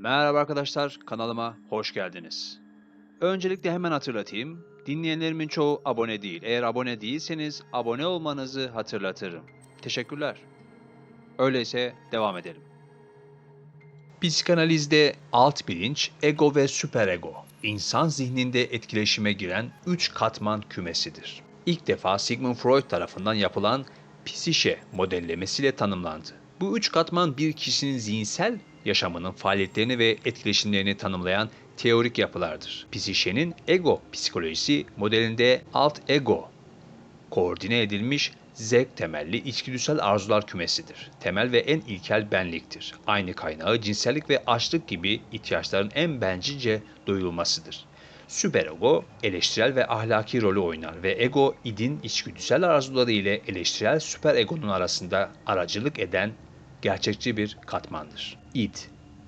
Merhaba arkadaşlar, kanalıma hoş geldiniz. Öncelikle hemen hatırlatayım. Dinleyenlerimin çoğu abone değil. Eğer abone değilseniz abone olmanızı hatırlatırım. Teşekkürler. Öyleyse devam edelim. Psikanalizde alt bilinç, ego ve süperego, insan zihninde etkileşime giren üç katman kümesidir. İlk defa Sigmund Freud tarafından yapılan psişe modellemesiyle tanımlandı. Bu üç katman bir kişinin zihinsel yaşamının faaliyetlerini ve etkileşimlerini tanımlayan teorik yapılardır. Psişenin ego psikolojisi modelinde alt ego koordine edilmiş zevk temelli içgüdüsel arzular kümesidir. Temel ve en ilkel benliktir. Aynı kaynağı cinsellik ve açlık gibi ihtiyaçların en bencilce doyulmasıdır. Süperego eleştirel ve ahlaki rolü oynar ve ego idin içgüdüsel arzuları ile eleştirel süperegonun arasında aracılık eden gerçekçi bir katmandır. İd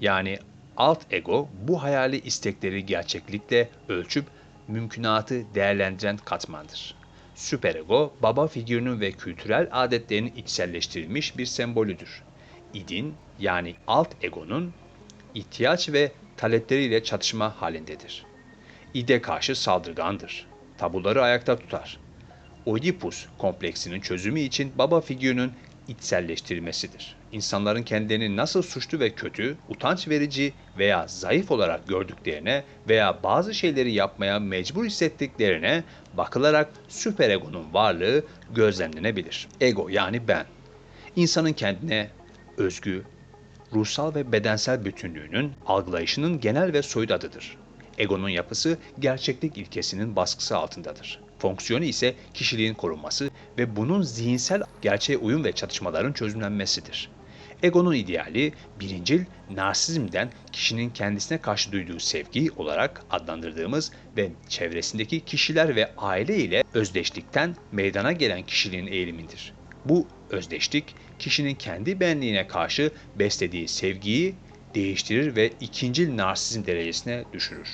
yani alt ego bu hayali istekleri gerçeklikle ölçüp mümkünatı değerlendiren katmandır. Süperego, baba figürünün ve kültürel adetlerin içselleştirilmiş bir sembolüdür. İdin yani alt egonun ihtiyaç ve talepleriyle çatışma halindedir. İde karşı saldırgandır. Tabuları ayakta tutar. Oedipus kompleksinin çözümü için baba figürünün içselleştirilmesidir. İnsanların kendilerini nasıl suçlu ve kötü, utanç verici veya zayıf olarak gördüklerine veya bazı şeyleri yapmaya mecbur hissettiklerine bakılarak süperegonun varlığı gözlemlenebilir. Ego yani ben. İnsanın kendine özgü, ruhsal ve bedensel bütünlüğünün algılayışının genel ve soyut adıdır. Egonun yapısı gerçeklik ilkesinin baskısı altındadır. Fonksiyonu ise kişiliğin korunması ve bunun zihinsel gerçeğe uyum ve çatışmaların çözümlenmesidir. Egonun ideali birincil narsizmden kişinin kendisine karşı duyduğu sevgi olarak adlandırdığımız ve çevresindeki kişiler ve aile ile özdeşlikten meydana gelen kişiliğin eğilimindir. Bu özdeşlik kişinin kendi benliğine karşı beslediği sevgiyi değiştirir ve ikincil narsizm derecesine düşürür.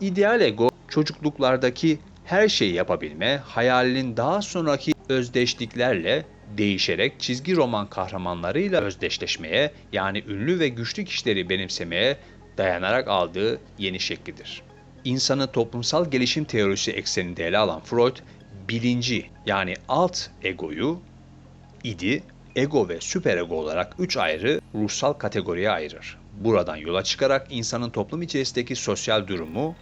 İdeal ego çocukluklardaki her şeyi yapabilme, hayalinin daha sonraki özdeşliklerle değişerek çizgi roman kahramanlarıyla özdeşleşmeye yani ünlü ve güçlü kişileri benimsemeye dayanarak aldığı yeni şeklidir. İnsanı toplumsal gelişim teorisi ekseninde ele alan Freud, bilinci yani alt egoyu, idi, ego ve süperego olarak üç ayrı ruhsal kategoriye ayırır. Buradan yola çıkarak insanın toplum içerisindeki sosyal durumu,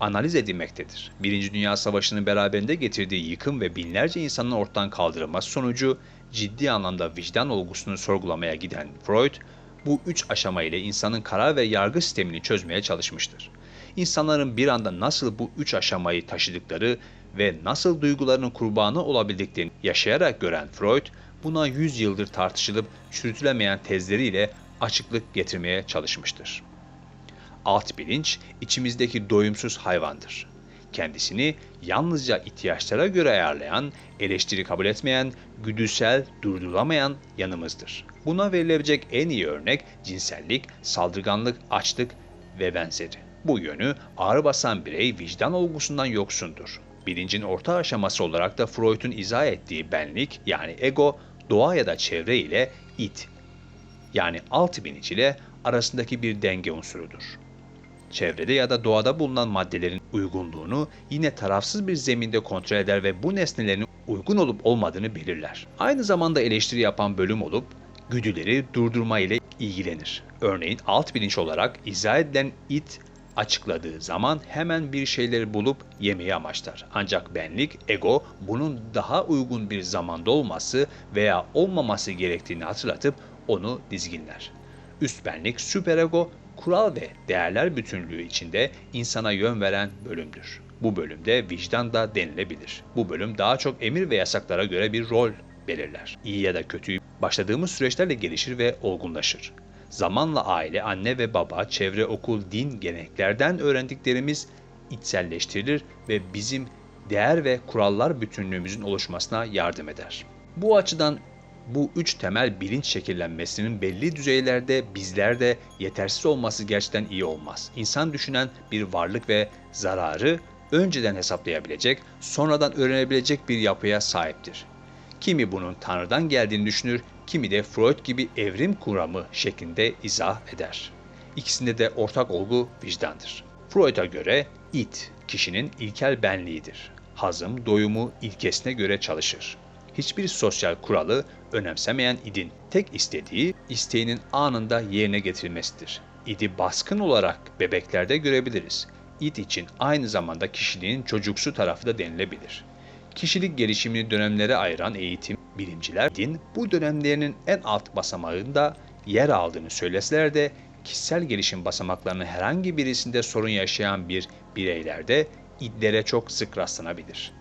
analiz edilmektedir. Birinci Dünya Savaşı'nın beraberinde getirdiği yıkım ve binlerce insanın ortadan kaldırılması sonucu ciddi anlamda vicdan olgusunu sorgulamaya giden Freud, bu üç aşama ile insanın karar ve yargı sistemini çözmeye çalışmıştır. İnsanların bir anda nasıl bu üç aşamayı taşıdıkları ve nasıl duygularının kurbanı olabildiklerini yaşayarak gören Freud, buna 100 yıldır tartışılıp çürütülemeyen tezleriyle açıklık getirmeye çalışmıştır. Alt bilinç içimizdeki doyumsuz hayvandır. Kendisini yalnızca ihtiyaçlara göre ayarlayan, eleştiri kabul etmeyen, güdüsel, durdurulamayan yanımızdır. Buna verilebilecek en iyi örnek cinsellik, saldırganlık, açlık ve benzeri. Bu yönü ağır basan birey vicdan olgusundan yoksundur. Bilincin orta aşaması olarak da Freud'un izah ettiği benlik yani ego, doğa ya da çevre ile it yani alt bilinç ile arasındaki bir denge unsurudur çevrede ya da doğada bulunan maddelerin uygunluğunu yine tarafsız bir zeminde kontrol eder ve bu nesnelerin uygun olup olmadığını belirler. Aynı zamanda eleştiri yapan bölüm olup güdüleri durdurma ile ilgilenir. Örneğin alt bilinç olarak izah edilen it açıkladığı zaman hemen bir şeyleri bulup yemeyi amaçlar. Ancak benlik, ego bunun daha uygun bir zamanda olması veya olmaması gerektiğini hatırlatıp onu dizginler. Üst benlik, süperego kural ve değerler bütünlüğü içinde insana yön veren bölümdür. Bu bölümde vicdan da denilebilir. Bu bölüm daha çok emir ve yasaklara göre bir rol belirler. İyi ya da kötüyü başladığımız süreçlerle gelişir ve olgunlaşır. Zamanla aile, anne ve baba, çevre, okul, din, geleneklerden öğrendiklerimiz içselleştirilir ve bizim değer ve kurallar bütünlüğümüzün oluşmasına yardım eder. Bu açıdan bu üç temel bilinç şekillenmesinin belli düzeylerde bizlerde yetersiz olması gerçekten iyi olmaz. İnsan düşünen bir varlık ve zararı önceden hesaplayabilecek, sonradan öğrenebilecek bir yapıya sahiptir. Kimi bunun Tanrı'dan geldiğini düşünür, kimi de Freud gibi evrim kuramı şeklinde izah eder. İkisinde de ortak olgu vicdandır. Freud'a göre it, kişinin ilkel benliğidir. Hazım, doyumu ilkesine göre çalışır. Hiçbir sosyal kuralı önemsemeyen idin tek istediği isteğinin anında yerine getirilmesidir. İdi baskın olarak bebeklerde görebiliriz. İd için aynı zamanda kişiliğin çocuksu tarafı da denilebilir. Kişilik gelişimini dönemlere ayıran eğitim bilimciler din bu dönemlerinin en alt basamağında yer aldığını söyleseler de kişisel gelişim basamaklarının herhangi birisinde sorun yaşayan bir bireylerde idlere çok sık rastlanabilir.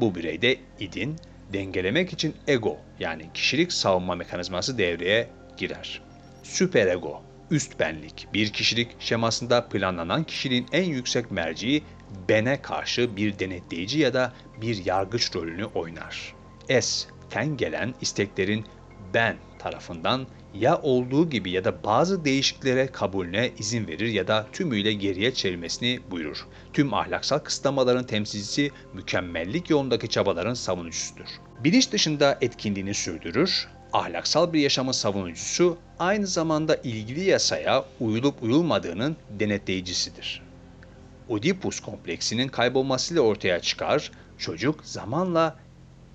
Bu bireyde idin dengelemek için ego yani kişilik savunma mekanizması devreye girer. Süperego, üst benlik, bir kişilik şemasında planlanan kişiliğin en yüksek merciği bene karşı bir denetleyici ya da bir yargıç rolünü oynar. S, ten gelen isteklerin ben tarafından ya olduğu gibi ya da bazı değişikliklere kabulüne izin verir ya da tümüyle geriye çevirmesini buyurur. Tüm ahlaksal kısıtlamaların temsilcisi mükemmellik yolundaki çabaların savunucusudur. Bilinç dışında etkinliğini sürdürür, ahlaksal bir yaşamın savunucusu aynı zamanda ilgili yasaya uyulup uyulmadığının denetleyicisidir. Oedipus kompleksinin kaybolmasıyla ortaya çıkar, çocuk zamanla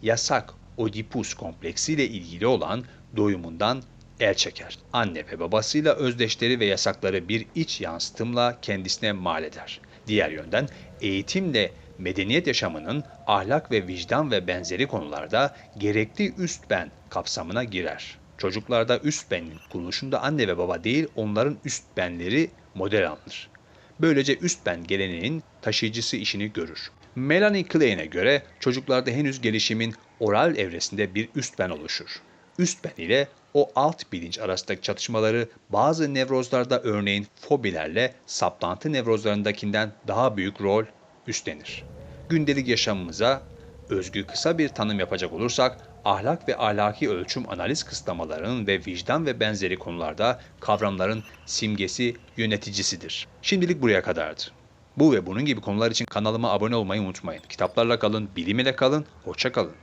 yasak Oedipus kompleksiyle ilgili olan doyumundan el çeker. Anne ve babasıyla özdeşleri ve yasakları bir iç yansıtımla kendisine mal eder. Diğer yönden eğitimle medeniyet yaşamının ahlak ve vicdan ve benzeri konularda gerekli üst ben kapsamına girer. Çocuklarda üst benin kuruluşunda anne ve baba değil onların üst benleri model alınır. Böylece üst ben geleneğin taşıyıcısı işini görür. Melanie Klein'e göre çocuklarda henüz gelişimin oral evresinde bir üst ben oluşur. Üst ben ile o alt bilinç arasındaki çatışmaları bazı nevrozlarda örneğin fobilerle saplantı nevrozlarındakinden daha büyük rol üstlenir. Gündelik yaşamımıza özgü kısa bir tanım yapacak olursak ahlak ve ahlaki ölçüm analiz kısıtlamalarının ve vicdan ve benzeri konularda kavramların simgesi yöneticisidir. Şimdilik buraya kadardı. Bu ve bunun gibi konular için kanalıma abone olmayı unutmayın. Kitaplarla kalın, bilim ile kalın, hoşça kalın.